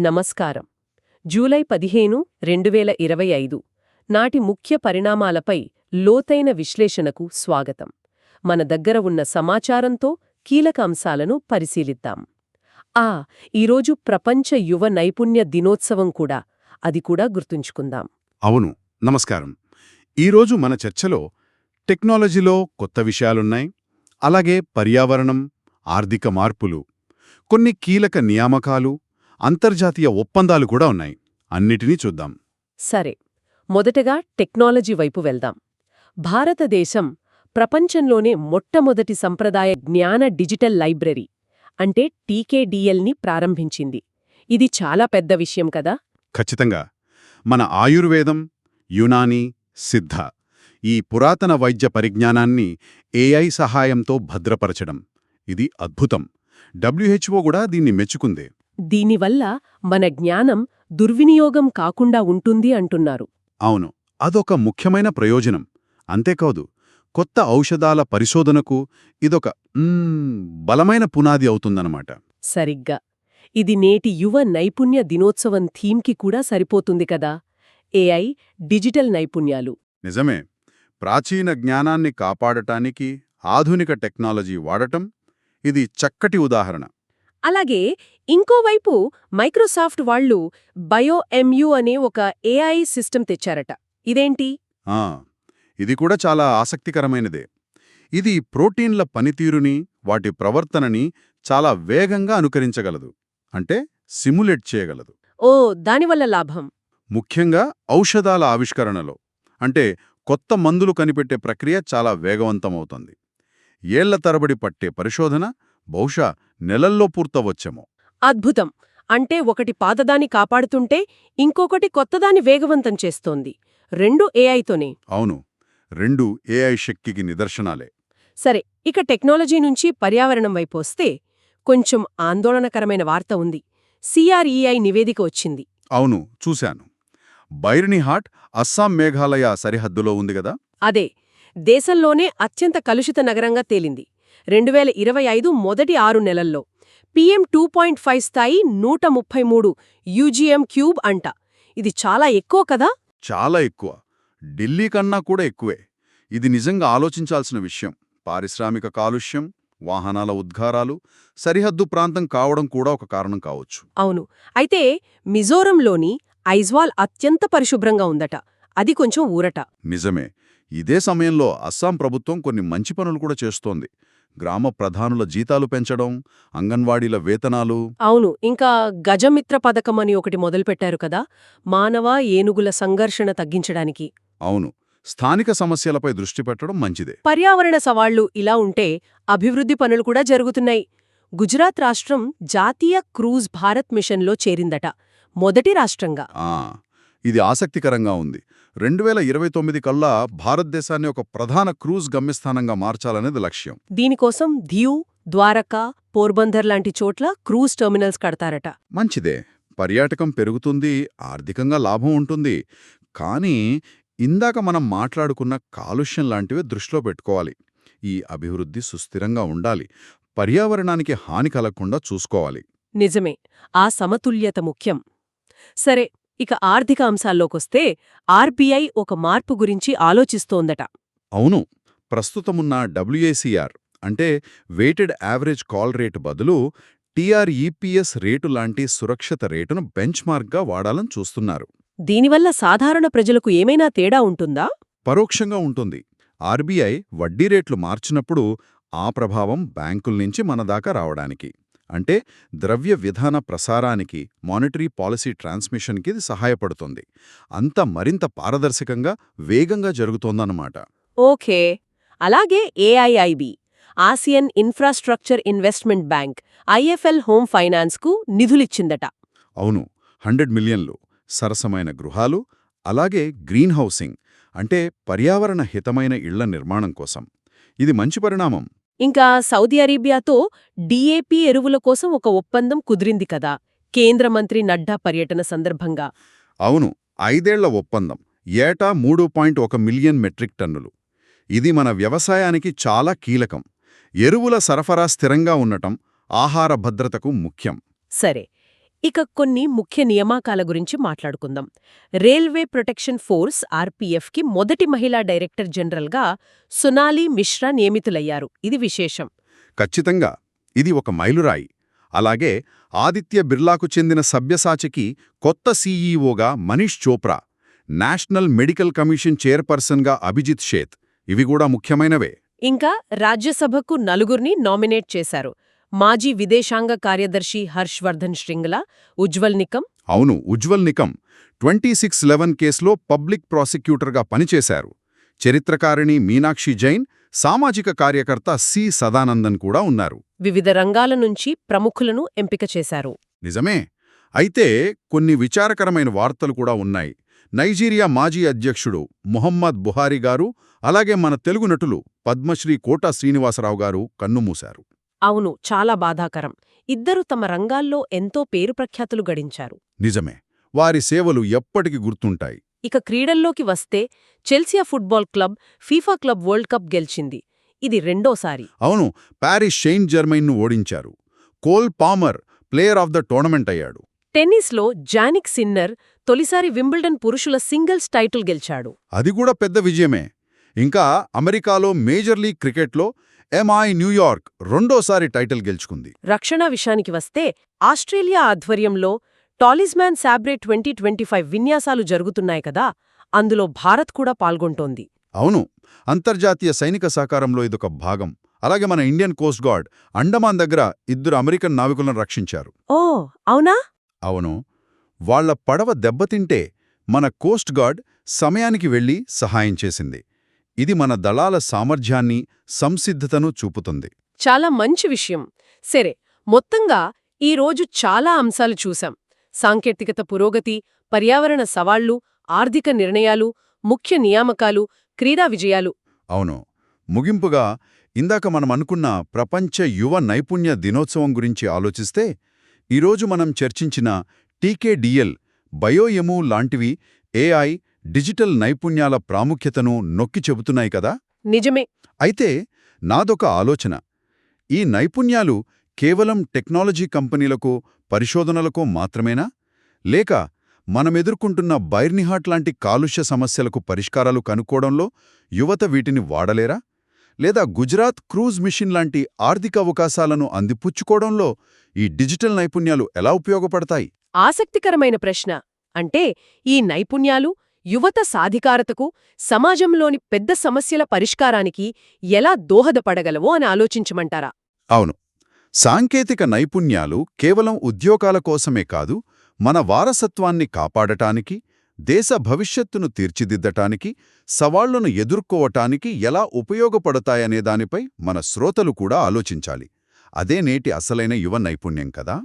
నమస్కారం. జూలై పదిహేను రెండు వేల ఇరవై ఐదు నాటి ముఖ్య పరిణామాలపై లోతైన విశ్లేషణకు స్వాగతం. మన దగ్గర ఉన్న సమాచారంతో కీలక అంశాలను పరిశీలిద్దాం. ఆ ఈరోజు ప్రపంచ యువ నైపుణ్య దినోత్సవం కూడా అది కూడా గుర్తుంచుకుందాం. అవును నమస్కారం. ఈరోజు మన చర్చలో టెక్నాలజీలో కొత్త విషయాలున్నాయి అలాగే పర్యావరణం ఆర్థిక మార్పులు కొన్ని కీలక నియామకాలు అంతర్జాతీయ ఒప్పందాలు కూడా ఉన్నాయి. అన్నిటినీ చూద్దాం. సరే. మొదటగా టెక్నాలజీ వైపు వెళ్దాం. భారతదేశం ప్రపంచంలోనే మొట్టమొదటి సంప్రదాయ జ్ఞాన డిజిటల్ లైబ్రరీ అంటే టీకేడిఎల్ని ప్రారంభించింది. ఇది చాలా పెద్ద విషయం కదా? ఖచ్చితంగా. మన ఆయుర్వేదం యునాని సిద్ధ ఈ పురాతన వైద్య పరిజ్ఞానాన్ని ఏఐ సహాయంతో భద్రపరచడం. ఇది అద్భుతం. డబ్ల్యూహెచ్ఓ కూడా దీన్ని మెచ్చుకుందే. దీనివల్ల మన జ్ఞానం దుర్వినియోగం కాకుండా ఉంటుంది అంటున్నారు. అవును అదొక ముఖ్యమైన ప్రయోజనం. అంతేకాదు కొత్త ఔషధాల పరిశోధనకు ఇదొక బలమైన పునాది అవుతుందన్నమాట. సరిగ్గా. ఇది నేటి యువ నైపుణ్య దినోత్సవం థీమ్కి కూడా సరిపోతుంది కదా? ఏఐ డిజిటల్ నైపుణ్యాలు. నిజమే. ప్రాచీన జ్ఞానాన్ని కాపాడటానికి ఆధునిక టెక్నాలజీ వాడటం ఇది చక్కటి ఉదాహరణ. అలాగే ఇంకోవైపు మైక్రోసాఫ్ట్ వాళ్ళు బయోఎంయు అనే ఒక ఏఐ సిస్టమ్ తెచ్చారట. ఇదేంటి? ఆ, ఇది కూడా చాలా ఆసక్తికరమైనదే. ఇది ప్రోటీన్ల పనితీరుని వాటి ప్రవర్తనని చాలా వేగంగా అనుకరించగలదు. అంటే సిమ్యులేట్ చేయగలదు. ఓ దానివల్ల లాభం. ముఖ్యంగా ఔషధాల ఆవిష్కరణలో. అంటే కొత్త మందులు కనిపెట్టే ప్రక్రియ చాలా వేగవంతమవుతుంది. ఏళ్ళ తరబడి పట్టే పరిశోధన బహుశా నెలల్లో పూర్తవచ్చేమో. అద్భుతం! అంటే ఒకటి పాతదాన్ని కాపాడుతుంటే ఇంకొకటి కొత్తదాన్ని వేగవంతం చేస్తోంది. రెండు ఏఐతోనే. అవును. రెండు ఏఐ శక్తికి నిదర్శనాలే. సరే ఇక టెక్నాలజీ నుంచి పర్యావరణం వైపు వస్తే కొంచెం ఆందోళనకరమైన వార్త ఉంది. సిఆర్ఈఐ నివేదిక వచ్చింది. అవును చూశాను. బైర్నిహాట్ అస్సాం మేఘాలయ సరిహద్దులో ఉంది గదా? అదే దేశంలోనే అత్యంత కలుషిత నగరంగా తేలింది. రెండు వేల ఇరవై ఐదు మొదటి ఆరు నెలల్లో. పీఎం టూ పాయింట్ ఫైవ్ స్థాయి నూట ముప్పై మూడు యూజీఎం క్యూబ్ అంట. ఇది చాలా ఎక్కువ కదా? చాలా ఎక్కువ. ఢిల్లీ కన్నా కూడా ఎక్కువే. ఇది నిజంగా ఆలోచించాల్సిన విషయం. పారిశ్రామిక కాలుష్యం వాహనాల ఉద్గారాలు సరిహద్దు ప్రాంతం కావడం కూడా ఒక కారణం కావచ్చు. అవును. అయితే మిజోరంలోని ఐజ్వాల్ అత్యంత పరిశుభ్రంగా ఉందట. అది కొంచెం ఊరట. నిజమే. ఇదే సమయంలో అస్సాం ప్రభుత్వం కొన్ని మంచి పనులు కూడా చేస్తోంది. గ్రామ ప్రధానుల జీతాలు పెంచడం అంగన్వాడీల వేతనాలు. అవును ఇంకా గజమిత్ర పథకం అని ఒకటి మొదలుపెట్టారు కదా మానవ ఏనుగుల సంఘర్షణ తగ్గించడానికి. అవును స్థానిక సమస్యలపై దృష్టి పెట్టడం మంచిదే. పర్యావరణ సవాళ్ళు ఇలా ఉంటే అభివృద్ధి పనులు కూడా జరుగుతున్నాయి. గుజరాత్ రాష్ట్రం జాతీయ క్రూజ్ భారత్ మిషన్లో చేరిందట మొదటి రాష్ట్రంగా. ఆ ఇది ఆసక్తికరంగా ఉంది. రెండు వేల ఇరవై తొమ్మిది కల్లా భారతదేశాన్ని ఒక ప్రధాన క్రూజ్ గమ్యస్థానంగా మార్చాలనేది లక్ష్యం. దీనికోసం ధియూ ద్వారకా పోర్బందర్ లాంటి చోట్ల క్రూజ్ టెర్మినల్స్ కడతారట. మంచిదే. పర్యాటకం పెరుగుతుంది ఆర్థికంగా లాభం ఉంటుంది. కానీ ఇందాక మనం మాట్లాడుకున్న కాలుష్యం లాంటివి దృష్టిలో పెట్టుకోవాలి. ఈ అభివృద్ధి సుస్థిరంగా ఉండాలి. పర్యావరణానికి హాని కలగకుండా చూసుకోవాలి. నిజమే. ఆ సమతుల్యత ముఖ్యం. సరే ఇక ఆర్థిక అంశాల్లోకొస్తే ఆర్బీఐ ఒక మార్పు గురించి ఆలోచిస్తోందట. అవును. ప్రస్తుతమున్న డబ్ల్యూఏసీఆర్ అంటే వెయిటెడ్ యావరేజ్ కాల్ రేటు బదులు టీఆర్ఈపీఎస్ రేటు లాంటి సురక్షిత రేటును బెంచ్మార్క్గా వాడాలని చూస్తున్నారు. దీనివల్ల సాధారణ ప్రజలకు ఏమైనా తేడా ఉంటుందా? పరోక్షంగా ఉంటుంది. ఆర్బీఐ వడ్డీ రేట్లు మార్చినప్పుడు ఆ ప్రభావం బ్యాంకుల నుంచి మన దాకా రావడానికి. అంటే ద్రవ్య విధాన ప్రసారానికి మానిటరీ పాలసీ ట్రాన్స్మిషన్కి ఇది సహాయపడుతుంది. అంత మరింత పారదర్శకంగా వేగంగా జరుగుతోందన్నమాట. ఓకే. అలాగే AIIB Asian infrastructure investment bank IIFL home ఫైనాన్స్కు నిధులిచ్చిందట. అవును. హండ్రెడ్ మిలియన్లు సరసమైన గృహాలు అలాగే గ్రీన్ హౌసింగ్ అంటే పర్యావరణ హితమైన ఇళ్ళ నిర్మాణం కోసం. ఇది మంచి పరిణామం. ఇంకా సౌదీ అరేబియాతో డీఏపీ ఎరువుల కోసం ఒక ఒప్పందం కుదిరింది కదా కేంద్ర మంత్రి నడ్డా పర్యటన సందర్భంగా. అవును ఐదేళ్ళ ఒప్పందం ఏటా మూడు పాయింట్ ఒక మిలియన్ మెట్రిక్ టన్నులు. ఇది మన వ్యవసాయానికి చాలా కీలకం. ఎరువుల సరఫరా స్థిరంగా ఉండటం ఆహార భద్రతకు ముఖ్యం. సరే ఇక కొన్ని ముఖ్య నియామకాల గురించి మాట్లాడుకుందాం. రైల్వే ప్రొటెక్షన్ ఫోర్స్ ఆర్పీఎఫ్కి మొదటి మహిళా డైరెక్టర్ జనరల్గా సొనాలి మిశ్రా నియమితులయ్యారు. ఇది విశేషం. ఖచ్చితంగా. ఇది ఒక మైలురాయి. అలాగే ఆదిత్య బిర్లాకు చెందిన సభ్యసాచికి కొత్త సీఈఓగా Manish Chopra National Medical Commission చైర్పర్సన్గా అభిజిత్ షేత్. ఇవి కూడా ముఖ్యమైనవే. ఇంకా రాజ్యసభకు నలుగురిని నామినేట్ చేశారు. మాజీ విదేశాంగ కార్యదర్శి హర్షవర్ధన్ శ్రింగ్లా ఉజ్వల్ నికం అవును Ujjwal Nikam twenty six eleven కేసులో పబ్లిక్ ప్రాసిక్యూటర్గా పనిచేశారు. చరిత్రకారిణి మీనాక్షి జైన్ సామాజిక కార్యకర్త సి సదానందన్ కూడా ఉన్నారు. వివిధ రంగాల నుంచి ప్రముఖులను ఎంపిక చేశారు. నిజమే. అయితే కొన్ని విచారకరమైన వార్తలు కూడా ఉన్నాయి. నైజీరియా మాజీ అధ్యక్షుడు మొహమ్మద్ బుహారీ గారు అలాగే మన తెలుగు నటులు పద్మశ్రీ కోటా శ్రీనివాసరావు గారు కన్నుమూశారు. అవును చాలా బాధాకరం. ఇద్దరు తమ రంగాల్లో ఎంతో పేరు ప్రఖ్యాతులు గడించారు. నిజమే. వారి సేవలు ఎప్పటికి గుర్తుంటాయి. ఇక క్రీడల్లోకి వస్తే Chelsea football club FIFA club world cup గెలిచింది. ఇది రెండోసారి. అవును ప్యారిస్ షెయిన్ జర్మైన్ను ఓడించారు. Cole Palmer player of the tournament అయ్యాడు. టెన్నిస్లో జానిక్ సిన్నర్ తొలిసారి వింబుల్డన్ పురుషుల సింగిల్స్ టైటిల్ గెలిచాడు. అది కూడా పెద్ద విజయమే. ఇంకా అమెరికాలో మేజర్ లీగ్ క్రికెట్లో ఎంఐ న్యూయార్క్ రెండోసారి టైటిల్ గెలుచుకుంది. రక్షణ విషయానికి వస్తే ఆస్ట్రేలియా ఆధ్వర్యంలో Talisman Sabre twenty twenty five విన్యాసాలు జరుగుతున్నాయి కదా అందులో భారత్ కూడా పాల్గొంటోంది. అవును అంతర్జాతీయ సైనిక సహకారంలో ఇదొక భాగం. అలాగే మన ఇండియన్ కోస్ట్ గార్డ్ అండమాన్ దగ్గర ఇద్దరు అమెరికన్ నావికులను రక్షించారు. ఓ అవునా? అవును వాళ్ళ పడవ దెబ్బతింటే మన కోస్ట్ గార్డ్ సమయానికి వెళ్ళి సహాయం చేసింది. ఇది మన దళాల సామర్థ్యాన్ని సంసిద్ధతను చూపుతుంది. చాలా మంచి విషయం. సరే మొత్తంగా ఈ రోజు చాలా అంశాలు చూశాం. సాంకేతికత పురోగతి పర్యావరణ సవాళ్ళు ఆర్థిక నిర్ణయాలు ముఖ్య నియామకాలు క్రీడా విజయాలు. అవును. ముగింపుగా ఇందాక మనం అనుకున్న ప్రపంచ యువ నైపుణ్య దినోత్సవం గురించి ఆలోచిస్తే ఈరోజు మనం చర్చించిన టీకేడిఎల్ బయోఎము లాంటివి ఏఐ డిజిటల్ నైపుణ్యాల ప్రాముఖ్యతను నొక్కి చెబుతున్నాయి కదా? నిజమే. అయితే నాదొక ఆలోచన. ఈ నైపుణ్యాలు కేవలం టెక్నాలజీ కంపెనీలకు పరిశోధనలకో మాత్రమేనా? లేక మనమెదుర్కొంటున్న బైర్నిహాట్ లాంటి కాలుష్య సమస్యలకు పరిష్కారాలు కనుక్కోవడంలో యువత వీటిని వాడలేరా? లేదా గుజరాత్ క్రూజ్ మిషన్ లాంటి ఆర్థిక అవకాశాలను అందిపుచ్చుకోవడంలో ఈ డిజిటల్ నైపుణ్యాలు ఎలా ఉపయోగపడతాయి? ఆసక్తికరమైన ప్రశ్న. అంటే ఈ నైపుణ్యాలు యువత సాధికారతకు సమాజంలోని పెద్ద సమస్యల పరిష్కారానికి ఎలా దోహదపడగలవో అని ఆలోచించమంటారా? అవును. సాంకేతిక నైపుణ్యాలు కేవలం ఉద్యోగాల కోసమే కాదు మన వారసత్వాన్ని కాపాడటానికి దేశ భవిష్యత్తును తీర్చిదిద్దటానికి సవాళ్ళను ఎదుర్కోవటానికి ఎలా ఉపయోగపడతాయనే దానిపై మన శ్రోతలు కూడా ఆలోచించాలి. అదే నేటి అసలైన యువ నైపుణ్యం కదా?